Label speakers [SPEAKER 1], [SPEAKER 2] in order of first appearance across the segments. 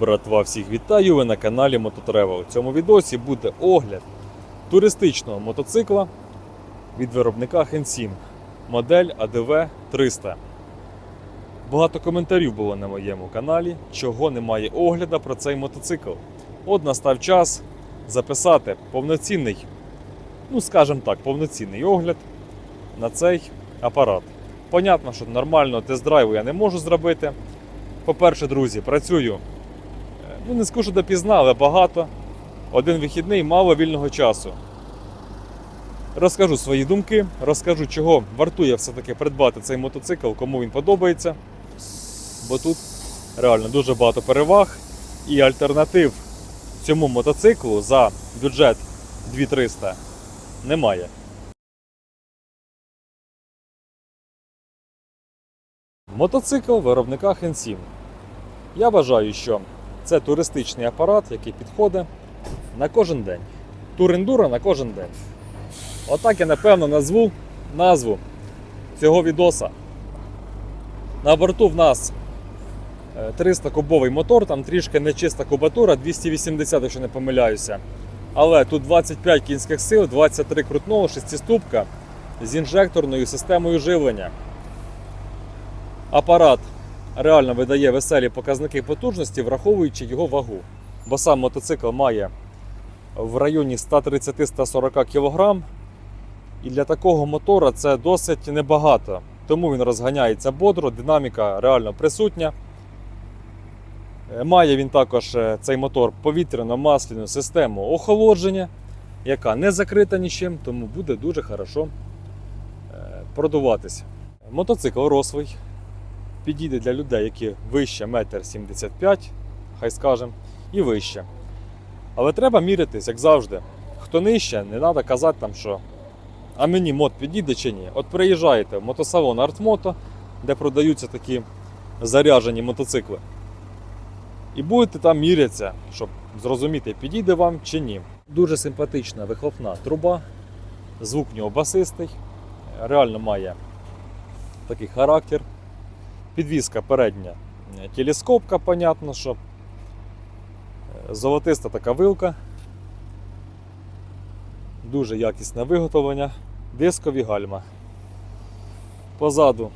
[SPEAKER 1] Братва, всіх вітаю! Ви на каналі Мототревел. У цьому відосі буде огляд туристичного мотоцикла від виробника Хенсім, модель ADV 300. Багато коментарів було на моєму каналі, чого немає огляду про цей мотоцикл. От настав час записати повноцінний, ну скажімо так, повноцінний огляд на цей апарат. Понятно, що нормального тест-драйву я не можу зробити. По-перше, друзі, працюю. Ну, не скажу допізна, але багато. Один вихідний, мало вільного часу. Розкажу свої думки, розкажу, чого вартує все-таки придбати цей мотоцикл, кому він подобається. Бо тут реально дуже багато переваг і альтернатив цьому мотоциклу за бюджет 2300 немає. Мотоцикл виробника Хенсім. Я вважаю, що це туристичний апарат, який підходить на кожен день. Турендура на кожен день. Отак я напевно назву назву цього відоса. На борту в нас 300 кубовий мотор, там трішки нечиста кубатура, 280, якщо не помиляюся. Але тут 25 кінських сил, 23 крутного, 6-ступка з інжекторною системою живлення. Апарат реально видає веселі показники потужності, враховуючи його вагу. Бо сам мотоцикл має в районі 130-140 кг. І для такого мотора це досить небагато. Тому він розганяється бодро, динаміка реально присутня. Е, Має він також е, цей мотор повітряно-масляну систему охолодження, яка не закрита нічим, тому буде дуже хорошо е, продуватись. Мотоцикл рослий, підійде для людей, які вище 1,75 м, хай скажем, і вище. Але треба мірятись, як завжди. Хто нижче, не треба казати там, що а мені мод підійде чи ні. От приїжджаєте в мотосалон Артмото, де продаються такі заряжені мотоцикли. І будете там мірятися, щоб зрозуміти, підійде вам чи ні. Дуже симпатична вихлопна труба, звук нього басистий, реально має такий характер. Підвізка передня е, телескопка, понятно, що Е, золотиста така вилка. Дуже якісне виготовлення, дискові гальма. Позаду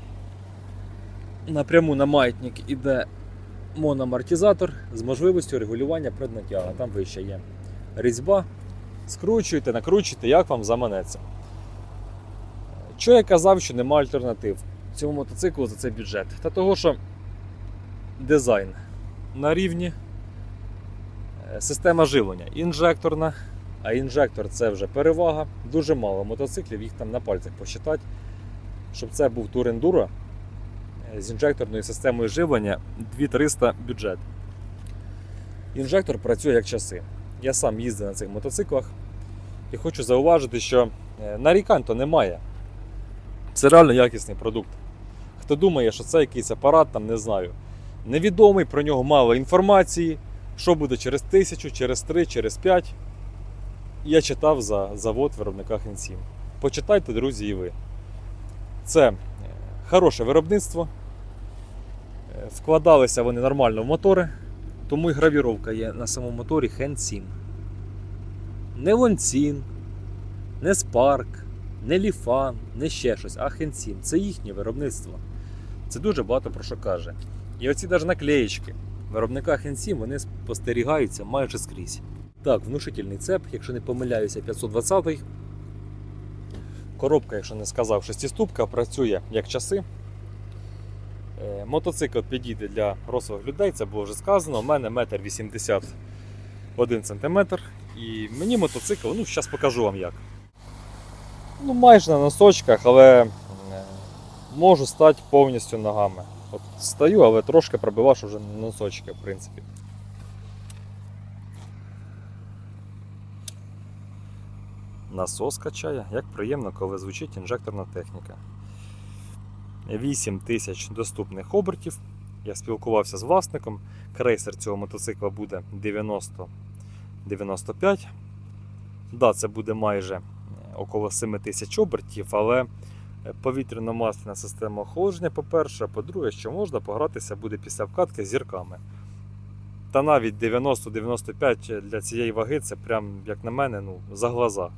[SPEAKER 1] напряму на маятник іде мономартизатор з можливістю регулювання преднатяга. Там вище є різьба. Скручуєте, накручуєте, як вам заманеться. Що я казав, що нема альтернатив цьому мотоциклу за цей бюджет? Та того, що дизайн на рівні, е, система живлення інжекторна, а інжектор це вже перевага. Дуже мало мотоциклів, їх там на пальцях посчитати. Щоб це був тур ендуро е, з інжекторною системою живлення 2300 бюджет. Інжектор працює як часи. Я сам їздив на цих мотоциклах і хочу зауважити, що е, нарікань то немає. Це реально якісний продукт. Хто думає, що це якийсь апарат, там не знаю. Невідомий, про нього мало інформації. Що буде через тисячу, через три, через п'ять. Я читав за завод виробника Хенсім. Почитайте, друзі, і ви. Це е, хороше виробництво. Е, Вкладалися вони нормально в мотори, тому і гравіровка є на самому моторі Хенсім. Не Лонцін, не Спарк, не Ліфан, не ще щось, а Хенсім. Це їхнє виробництво. Це дуже багато про що каже. І оці навіть наклеєчки виробника Хенсім вони спостерігаються майже скрізь. Так, внушительний цеп, якщо не помиляюся, 520-й. Коробка, якщо не сказав, шестиступка, працює як часи. Е, Мотоцикл підійде для рослих людей, це було вже сказано. У мене 1,81 см. І мені мотоцикл, ну, зараз покажу вам як. Ну, майже на носочках, але можу стати повністю ногами. От стою, але трошки пробивав, що вже носочки, в принципі. Насос качає, як приємно, коли звучить інжекторна техніка. 8 тисяч доступних обертів. Я спілкувався з власником. Крейсер цього мотоцикла буде 90-95. Да, це буде майже е, около 7 тисяч обертів, але повітряно-масляна система охолодження, по-перше, а по-друге, що можна погратися буде після вкатки з зірками. Та навіть 90-95 для цієї ваги це прям, як на мене, ну, за глаза.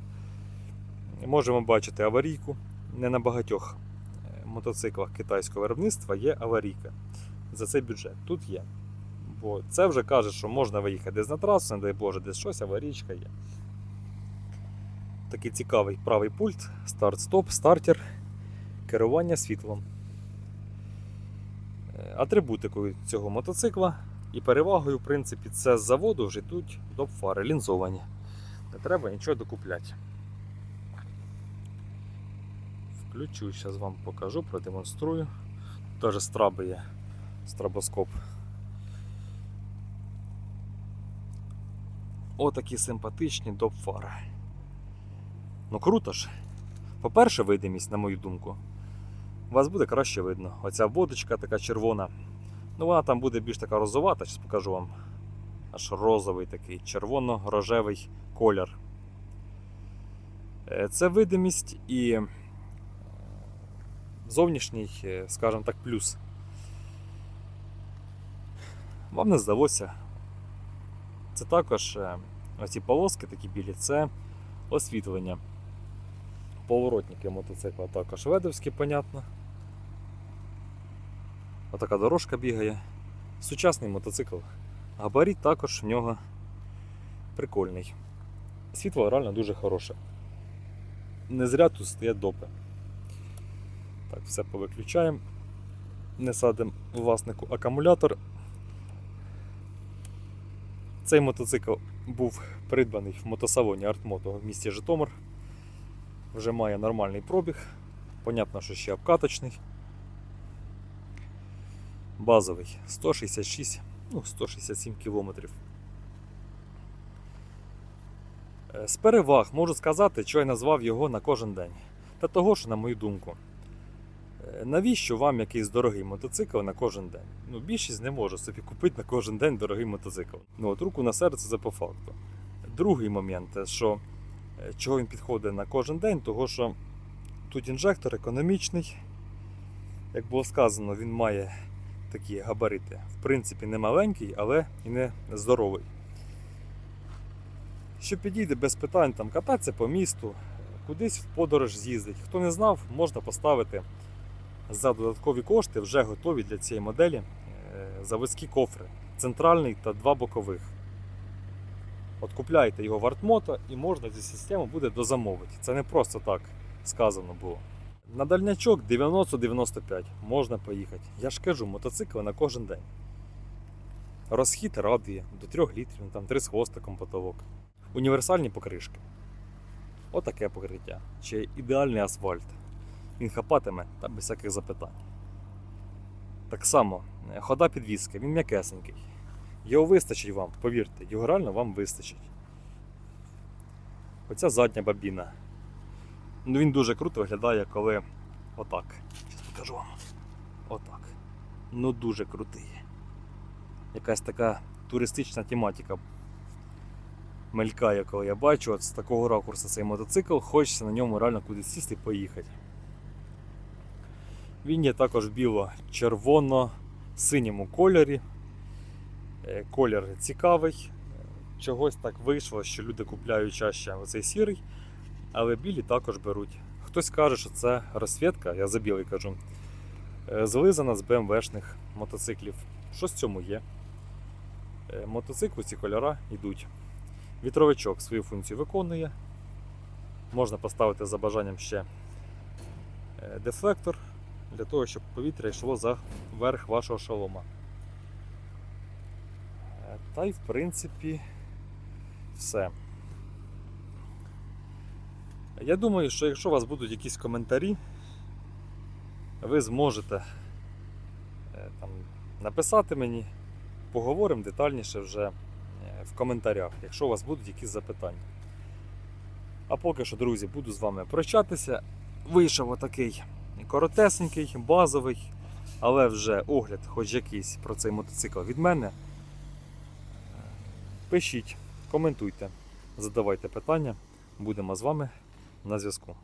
[SPEAKER 1] Можемо бачити аварійку. Не на багатьох е, мотоциклах китайського виробництва є аварійка за цей бюджет. Тут є. Бо це вже каже, що можна виїхати десь на трасу, не дай Боже, десь щось, аварійка є. Такий цікавий правий пульт, старт-стоп, стартер, керування світлом. Е, Атрибутикою цього мотоцикла і перевагою, в принципі, це з заводу вже йдуть доп-фари лінзовані. Не треба нічого докупляти. Включу, зараз вам покажу, продемонструю. Теж страби є, страбоскоп. Отакі симпатичні доп-фари. Ну круто ж. По-перше, видимість, на мою думку. Вас буде краще видно. Оця водочка така червона. Ну, вона там буде більш така розовата, зараз покажу вам. Аж розовий такий, червоно-рожевий колір. Е, Це видимість і е, зовнішній, е, скажімо так, плюс. Вам не здалося. Це також оці полоски такі білі, це освітлення. Поворотники мотоцикла також ведовські, понятно. Отака дорожка бігає. Сучасний мотоцикл. Габарит також в нього прикольний. Світло реально дуже хороше. Не зря тут стоять допи. Так, все повиключаємо. Не садимо власнику акумулятор. Цей мотоцикл був придбаний в мотосалоні Артмото в місті Житомир. Вже має нормальний пробіг. Понятно, що ще обкаточний. Базовий 166, ну 167 кілометрів. Е, З переваг можу сказати, що я назвав його на кожен день. Та того ж, на мою думку. Е, Навіщо вам якийсь дорогий мотоцикл на кожен день? Ну, більшість не може собі купити на кожен день дорогий мотоцикл. Ну, от руку на серце це по факту. Другий момент, е, що чого він підходить на кожен день, того що тут інжектор економічний. Як було сказано, він має такі габарити. В принципі, не маленький, але і не здоровий. Що підійде без питань там кататися по місту, кудись в подорож з'їздить. Хто не знав, можна поставити за додаткові кошти вже готові для цієї моделі е, заводські кофри. Центральний та два бокових. От купляєте його в Артмото і можна цю систему буде дозамовити. Це не просто так сказано було. На дальнячок 90-95 можна поїхати. Я ж кажу, мотоцикли на кожен день. Розхід радує до 3 літрів, там 3 з хвостиком потолок. Універсальні покришки. Отаке покриття. Чи ідеальний асфальт. Він хапатиме та без всяких запитань. Так само, е, хода підвіски, він м'якесенький. Його вистачить вам, повірте, його реально вам вистачить. Оця задня бабіна. Ну він дуже круто виглядає, коли отак. Зараз покажу вам. Отак. Ну дуже крутий. Якась така туристична тематика мелькає, коли я бачу от з такого ракурсу цей мотоцикл, хочеться на ньому реально кудись сісти і поїхати. Він є також біло-червоно-синьому кольорі. Е, Колір цікавий. Чогось так вийшло, що люди купляють чаще оцей сірий, але білі також беруть. Хтось каже, що це розсвітка, я за білий кажу, е, злизана з БМВшних мотоциклів. Щось в цьому є. Е, Мотоциклу ці кольора йдуть. Вітровичок свою функцію виконує. Можна поставити за бажанням ще е, дефлектор для того, щоб повітря йшло за верх вашого шолома. Та й в принципі все. Я думаю, що якщо у вас будуть якісь коментарі, ви зможете е, там, написати мені, поговоримо детальніше вже е, в коментарях, якщо у вас будуть якісь запитання. А поки що, друзі, буду з вами прощатися. Вийшов отакий коротесенький, базовий, але вже огляд, хоч якийсь про цей мотоцикл від мене. Пишіть, коментуйте, задавайте питання. Будемо з вами на зв'язку.